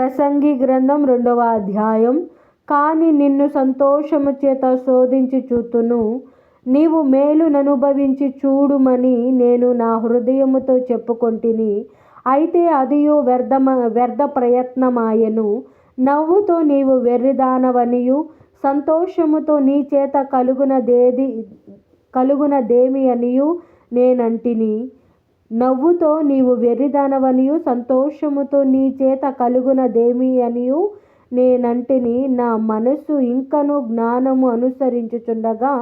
ప్రసంగి గ్రంథం రెండవ అధ్యాయం. కాని నిన్ను సంతోషము చేత శోధించి చూతును. నీవు మేలుననుభవించి చూడుమని నేను నా హృదయముతో చెప్పుకొంటిని. అయితే అదియు వ్యర్థమ వ్యర్థ ప్రయత్నమాయను. నవ్వుతో నీవు వెర్రిదానవనియు. సంతోషముతో నీ చేత కలుగునదేది కలుగునదేమి అనియు నేనంటిని. నవ్వుతో నీవు వెర్రిదానవనియు సంతోషముతో నీ చేత కలుగునదేమి అనియు నేనంటిని నా మనస్సు ఇంకను జ్ఞానము అనుసరించుచుండగా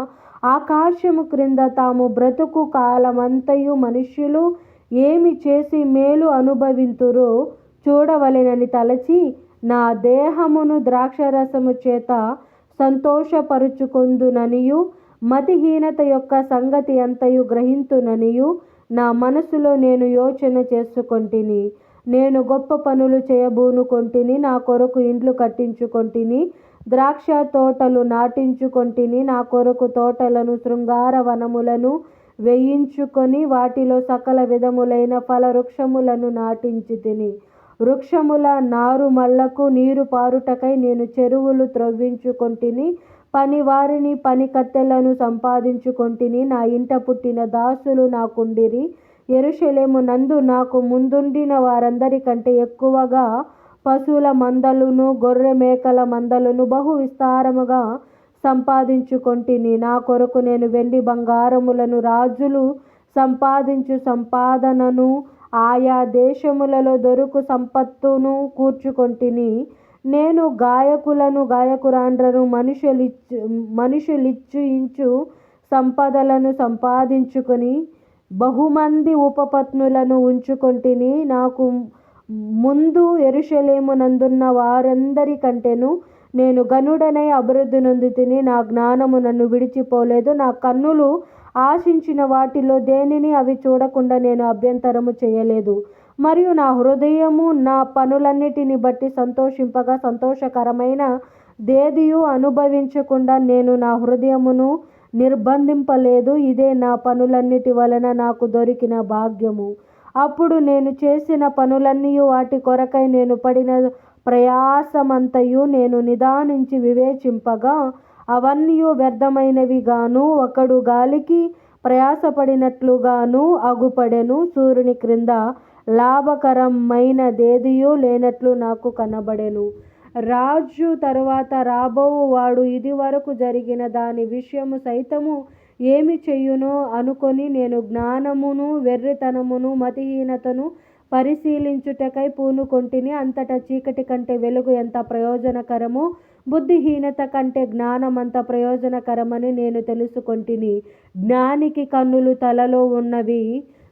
ఆకాశము క్రింద తాము బ్రతుకు కాలమంతయు మనుష్యులు ఏమి చేసి మేలు అనుభవింతురో చూడవలెనని తలచి నా దేహమును ద్రాక్షరసము చేత సంతోషపరుచుకొందుననియు మతిహీనత యొక్క సంగతి అంతయు గ్రహింతుననియు నా మనసులో నేను యోచన చేసుకొంటిని నేను గొప్ప పనులు చేయబూనుకొంటిని నా కొరకు ఇండ్లు కట్టించుకొంటిని ద్రాక్ష తోటలు నాటించుకొంటిని నా కొరకు తోటలను శృంగార వనములను వేయించుకొని వాటిలో సకల విధములైన ఫల వృక్షములను నాటించి తిని వృక్షముల నారుమళ్ళకు నీరు పారుటకై నేను చెరువులు త్రవ్వించుకొంటిని పని వారిని పనికత్తెలను సంపాదించుకొంటిని నా ఇంట పుట్టిన దాసులు నాకుండిరి ఎరుషలేము నందు నాకు ముందుండిన వారందరికంటే ఎక్కువగా పశువుల మందలను గొర్రె మేకల మందలను బహు విస్తారముగా సంపాదించుకొంటిని. నా కొరకు నేను వెండి బంగారములను రాజులు సంపాదించు సంపాదనను ఆయా దేశములలో దొరుకు సంపత్తును కూర్చుకొంటిని. నేను గాయకులను గాయకురాండ్రను మనుషులిచ్చు మనుషులిచ్చు ఇంచు సంపదలను సంపాదించుకొని బహుమంది ఉపపత్నులను ఉంచుకొంటిని నాకు ముందు ఎరుషలేమునందున్న వారందరి కంటేను నేను గనుడనై అభివృద్ధి నొందితిని నా జ్ఞానము నన్ను విడిచిపోలేదు నా కన్నులు ఆశించిన వాటిలో దేనిని అవి చూడకుండా నేను అభ్యంతరము చేయలేదు. మరియు నా హృదయము నా పనులన్నిటిని బట్టి సంతోషింపగా సంతోషకరమైన దేదియు అనుభవించకుండా నేను నా హృదయమును నిర్బంధింపలేదు. ఇదే నా పనులన్నిటి వలన నాకు దొరికిన భాగ్యము. అప్పుడు నేను చేసిన పనులన్నీ వాటి కొరకై నేను పడిన ప్రయాసమంతయు నేను నిదానించి వివేచింపగా అవన్నీ వ్యర్థమైనవిగాను ఒకడు గాలికి ప్రయాసపడినట్లుగాను అగుపడెను. సూర్యుని క్రింద లాభకరమైనదేదియో లేనట్లు నాకు కనబడెను. రాజు తరువాత రాబోవు వాడు ఇదివరకు జరిగిన దాని విషయము సైతము ఏమి చెయ్యునో అనుకొని నేను జ్ఞానమును వెర్రితనమును మతిహీనతను పరిశీలించుటకై పూనుకొంటిని. అంతటా చీకటి కంటే వెలుగు ఎంత ప్రయోజనకరమో బుద్ధిహీనత కంటే జ్ఞానం అంత ప్రయోజనకరమని నేను తెలుసుకొంటిని. జ్ఞానికి కన్నులు తలలో ఉన్నవి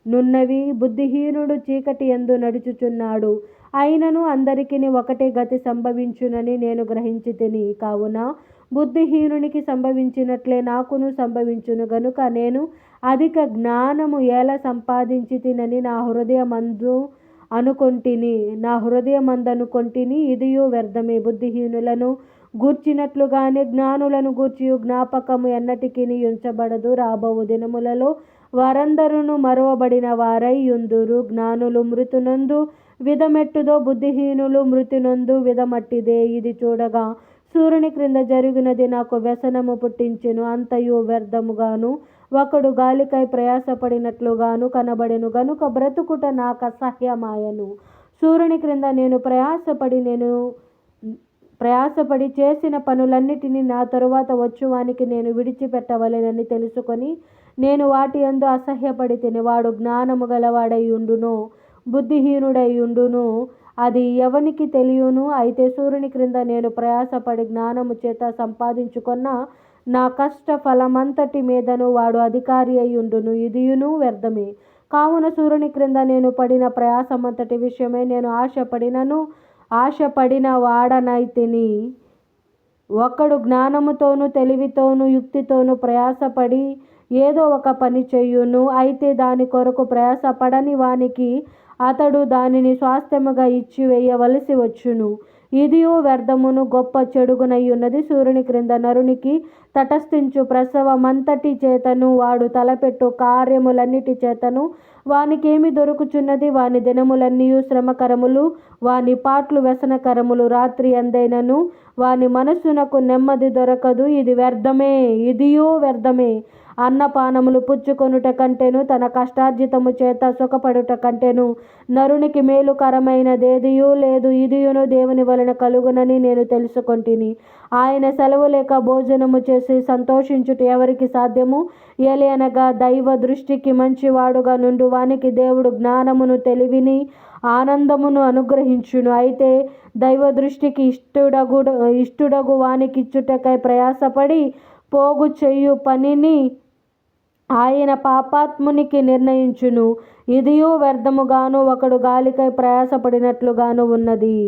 నున్నవి బుద్ధిహీనుడు చీకటి ఎందు నడుచుచున్నాడు. అయినను అందరికీ ఒకటే గతి సంభవించునని నేను గ్రహించి తిని కావున బుద్ధిహీనునికి సంభవించినట్లే నాకును సంభవించును. గనుక నేను అధిక జ్ఞానము ఎలా సంపాదించి తినని నా హృదయమందు అనుకొంటిని నా హృదయమందనుకొంటిని ఇదియో వ్యర్థమే. బుద్ధిహీనులను గూర్చినట్లుగానే జ్ఞానులను గూర్చి జ్ఞాపకము ఎన్నటికీ ఉంచబడదు రాబోవు దినములలో వారందరూ మరువబడిన వారై యుందురు. జ్ఞానులు మృతునందు విధమెట్టుదో బుద్ధిహీనులు మృతినందు విధమట్టిదే. ఇది చూడగా సూర్యుని క్రింద జరిగినది నాకు వ్యసనము పుట్టించెను. అంతయు వ్యర్థముగాను ఒకడు గాలికై ప్రయాసపడినట్లుగాను కనబడెను. గనుక బ్రతుకుట నాకు అసహ్యమాయను. సూర్యుని క్రింద నేను ప్రయాసపడి నేను ప్రయాసపడి చేసిన పనులన్నిటినీ నా తరువాత వచ్చువానికి నేను విడిచిపెట్టవలెనని తెలుసుకొని నేను వాటి యందు అసహ్యపడి తిని వాడు జ్ఞానము గలవాడై ఉండును బుద్ధిహీనుడై ఉండును అది ఎవనికి తెలియను? అయితే సూర్యుని క్రింద నేను ప్రయాసపడి జ్ఞానము చేత సంపాదించుకున్న నా కష్ట ఫలమంతటి మీదను వాడు అధికారి అయి ఉండును ఇదియును వ్యర్థమే. కావున సూర్యుని క్రింద నేను పడిన ప్రయాసమంతటి విషయమే నేను ఆశపడినను ఆశపడిన వాడనైతిని. ఒకడు జ్ఞానముతోనూ తెలివితోనూ యుక్తితోనూ ప్రయాసపడి ఏదో ఒక పని చెయ్యును అయితే దాని కొరకు ప్రయాసపడని వానికి అతడు దానిని స్వాస్థ్యముగా ఇచ్చి వేయవలసి వచ్చును. ఇదియు వ్యర్థమును గొప్ప చెడుగునయ్యున్నది సూర్యుని క్రింద నరునికి తటస్థించు ప్రసవమంతటి చేతను వాడు తలపెట్టు కార్యములన్నిటి చేతను. వానికేమి దొరుకుచున్నది? వాని దినములన్నీయు శ్రమకరములు వాని పాట్లు వ్యసనకరములు రాత్రి అందైనను. వాని మనస్సునకు నెమ్మది దొరకదు. ఇది వ్యర్థమే ఇదియో వ్యర్థమే. అన్నపానములు పుచ్చుకొనుట కంటేను తన కష్టార్జితము చేత సుఖపడుట కంటేను. నరునికి మేలుకరమైనదేదియూ లేదు ఇదియును దేవుని వలన కలుగునని నేను తెలుసుకొంటిని. ఆయన సెలవు లేక భోజనము చేసి సంతోషించుట ఎవరికి సాధ్యము? ఏలయనగా దైవ దృష్టికి మంచివాడుగా నుండు వానికి దేవుడు జ్ఞానమును తెలివిని ఆనందమును అనుగ్రహించును. అయితే దైవ దృష్టికి ఇష్టడగు ఇష్టడగు వానికిచ్చుటకై ప్రయాసపడి పోగు చెయ్యు పనిని ఆయన పాపాత్మునికి నిర్ణయించును. ఇదియు వ్యర్థముగాను ఒకడు గాలికై ప్రయాసపడినట్లుగాను ఉన్నది.